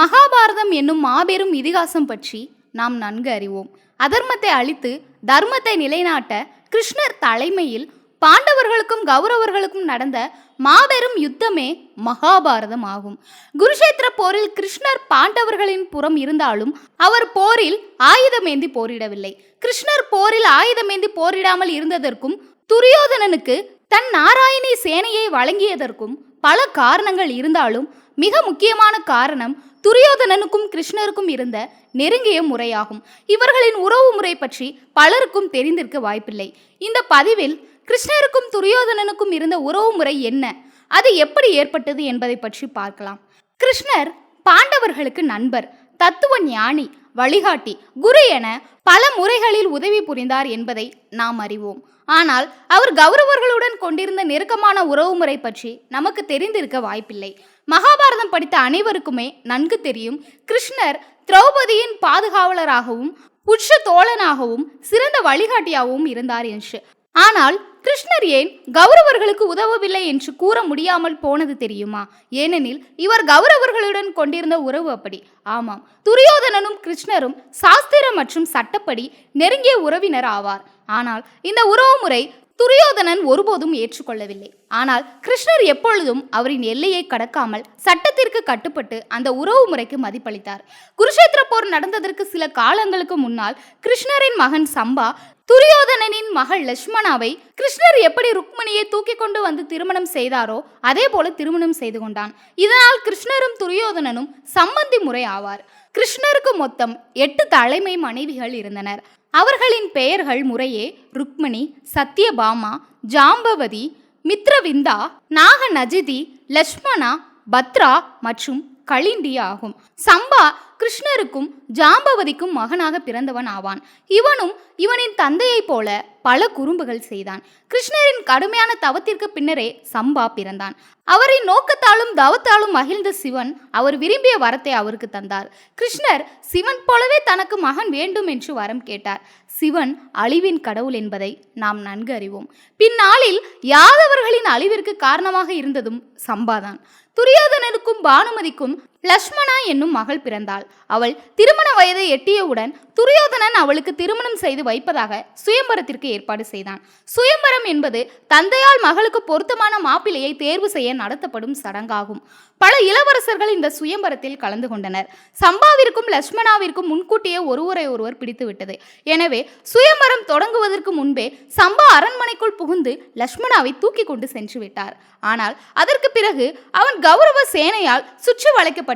மகாபாரதம் என்னும் மாபெரும் இதிகாசம் பற்றி நாம் நன்கு அறிவோம். அதர்மத்தை அழித்து தர்மத்தை நிலைநாட்ட கிருஷ்ணர் தலைமையில் பாண்டவர்களுக்கும் கௌரவர்களுக்கும் நடந்த மாபெரும் யுத்தமே மகாபாரதம் ஆகும். குருஷேத்திர போரில் கிருஷ்ணர் பாண்டவர்களின் புறம் இருந்தாலும் அவர் போரில் ஆயுதமேந்தி போரிடவில்லை. கிருஷ்ணர் போரில் ஆயுதமேந்தி போரிடாமல் இருந்ததற்கும் துரியோதனனுக்கு தன் நாராயணி சேனையை வழங்கியதற்கும் பல காரணங்கள் இருந்தாலும் மிக முக்கியமான காரணம் துரியோதனனுக்கும் கிருஷ்ணருக்கும் இருந்த நெருங்கிய முறையாகும். இவர்களின் உறவு முறை பற்றி பலருக்கும் தெரிந்திருக்க வாய்ப்பில்லை. இந்த பதிவில் கிருஷ்ணருக்கும் துரியோதனனுக்கும் இருந்த உறவு முறை என்ன? அது எப்படி ஏற்பட்டது என்பதை பற்றி பார்க்கலாம். கிருஷ்ணர் பாண்டவர்களுக்கு நண்பர். தத்துவ ஞானி வழிகாட்டி குரு என பல முறைகளில் உதவி புரிந்தார் என்பதை நாம் அறிவோம். ஆனால் அவர் கௌரவர்களுடன் கொண்டிருந்த நெருக்கமான உறவுமுறை பற்றி நமக்கு தெரிந்திருக்க வாய்ப்பில்லை. மகாபாரதம் படித்த அனைவருக்குமே நன்கு தெரியும். கிருஷ்ணர் திரௌபதியின் பாதுகாவலராகவும் உச்ச தோழனாகவும் சிறந்த வழிகாட்டியாகவும் இருந்தார் என்று. ஆனால் கிருஷ்ணர் ஏன் கௌரவர்களுக்கு உதவவில்லை என்று கூற முடியாமல் போனது தெரியுமா? ஏனெனில் இவர் கௌரவர்களுடன் கொண்டிருந்த உறவு அப்படி. ஆமாம் துரியோதனனும் கிருஷ்ணரும் சாஸ்திரம் மற்றும் சட்டப்படி நெருங்கிய உறவினர் ஆவார். ஆனால் இந்த உறவு முறை துரியோதனன் ஒருபோதும் ஏற்றுக்கொள்ளவில்லை. ஆனால் கிருஷ்ணர் எப்பொழுதும் அவரின் எல்லையை கடக்காமல் சட்டத்திற்கு கட்டுப்பட்டு அந்த உறவு முறைக்கு மதிப்பளித்தார். குருஷேத்திர போர் நடந்ததற்கு சில காலங்களுக்கு முன்னால் கிருஷ்ணரின் மகன் சம்பா துரியோதனனின் மகள் லட்சுமணாவை கிருஷ்ணர் எப்படி ருக்மணியை தூக்கி கொண்டு வந்து திருமணம் செய்தாரோ அதே போல திருமணம் செய்து கொண்டான். இதனால் கிருஷ்ணரும் துரியோதனனும் சம்பந்தி முறை ஆவார். கிருஷ்ணருக்கு மொத்தம் எட்டு தலைமை மனைவிகள் இருந்தனர். அவர்களின் பெயர்கள் முறையே ருக்மணி சத்யபாமா ஜாம்பவதி மித்ரவிந்தா நாகநஜிதி லக்ஷ்மணா பத்ரா மற்றும் கலிண்டி ஆகும் சம்பா கிருஷ்ணருக்கும் ஜாம்பவதிக்கும் மகனாக பிறந்தவன் ஆவான். இவனும் இவனின் தந்தையைப் போல பல குறும்புகள் செய்தான். கிருஷ்ணரின் கடுமையான தவத்திற்கு பின்னரே சம்பா பிறந்தான். அவரின் நோக்கத்தாலும் தவத்தாலும் மகிழ்ந்த சிவன் அவர் விரும்பிய வரத்தை அவருக்கு தந்தார். கிருஷ்ணர் சிவன் போலவே தனக்கு மகன் வேண்டும் என்று வரம் கேட்டார். சிவன் அழிவின் கடவுள் என்பதை நாம் நன்கு அறிவோம். பின்னாளில் யாதவர்களின் அழிவிற்கு காரணமாக இருந்ததும் சம்பாதான். துரியோதனனுக்கும் பானுமதிக்கும் லக்ஷ்மணா என்னும் மகள் பிறந்தாள். அவள் திருமண வயதை எட்டியவுடன் துரியோதனன் அவளுக்கு திருமணம் செய்து வைப்பதாக சுயம்பரத்திற்கு ஏற்பாடு செய்தான். சுயம்பரம் என்பது தந்தையால் மகளுக்கு பொருத்தமான மாப்பிள்ளையை தேர்வு செய்ய நடத்தப்படும் சடங்காகும். பல இளவரசர்கள் இந்த சுயம்பரத்தில் கலந்து கொண்டனர். சம்பாவிற்கும் லக்ஷ்மணாவிற்கும் முன்கூட்டியே ஒருவரை ஒருவர் பிடித்து விட்டது எனவே சுயம்பரம் தொடங்குவதற்கு முன்பே சம்பா அரண்மனைக்குள் புகுந்து லக்ஷ்மணாவை தூக்கி கொண்டு சென்று விட்டார். ஆனால் அதற்கு பிறகு அவன் கௌரவ சேனையால் சுற்றி வளைக்கப்பட்ட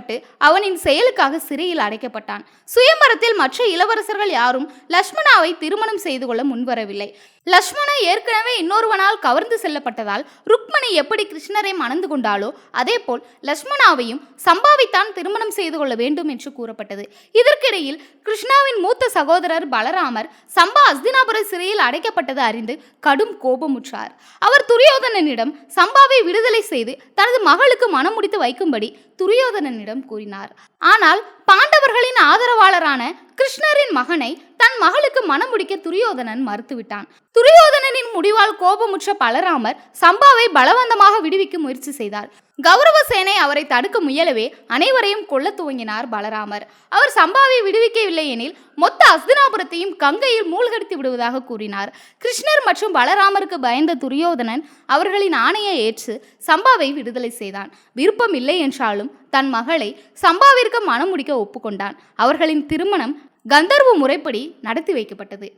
அவனின் செயலுக்காக சிறையில் அடைக்கப்பட்டான். சுயம்பரத்தில் மற்ற இளவரசர்கள் யாரும் லக்ஷ்மணாவை திருமணம் செய்து கொள்ள முன்வரவில்லை. லக்ஷ்மணா ஏற்கனவே இன்னொருவனால் கவர்ந்து செல்லப்பட்டதால் ருக்மணி எப்படி கிருஷ்ணரை மணந்து கொண்டாலோ அதேபோல் லக்ஷ்மணாவையும் சம்பாவித்தான் திருமணம் செய்து கொள்ள வேண்டும் என்று கூறப்பட்டது. இதற்கிடையில் கிருஷ்ணாவின் மூத்த சகோதரர் பலராமர் சம்பா அஸ்தினாபுர சிறையில் அடைக்கப்பட்டது அறிந்து கடும் கோபமுற்றார். அவர் துரியோதனனிடம் சம்பாவை விடுதலை செய்து தனது மகளுக்கு மனம் முடித்து வைக்கும்படி துரியோதனனிடம் கூறினார். ஆனால் பாண்டவர்களின் ஆதரவாளரான கிருஷ்ணரின் மகனை தன் மகளுக்கு மனம் முடிக்க துரியோதனன் மறுத்துவிட்டான். துரியோதனனின் முடிவால் கோபமுற்ற பலராமர் சம்பாவை பலவந்தமாக விடுவிக்க முயற்சி செய்தார். கௌரவ சேனை அவரை தடுக்க முயலவே அனைவரையும் கொல்ல துவங்கினார் பலராமர். அவர் சம்பாவை விடுவிக்கவில்லை எனில் மொத்த அஸ்தினாபுரத்தையும் கங்கையில் மூழ்கடித்து விடுவதாக கூறினார். கிருஷ்ணர் மற்றும் பலராமருக்கு பயந்த துரியோதனன் அவர்களின் ஆணையை ஏற்று சம்பாவை விடுதலை செய்தான். விருப்பம் இல்லை என்றாலும் தன் மகளை சம்பாவிற்கு மனம் முடிக்க ஒப்புக்கொண்டான். அவர்களின் திருமணம் கந்தர்வ முறைப்படி நடத்தி வைக்கப்பட்டது.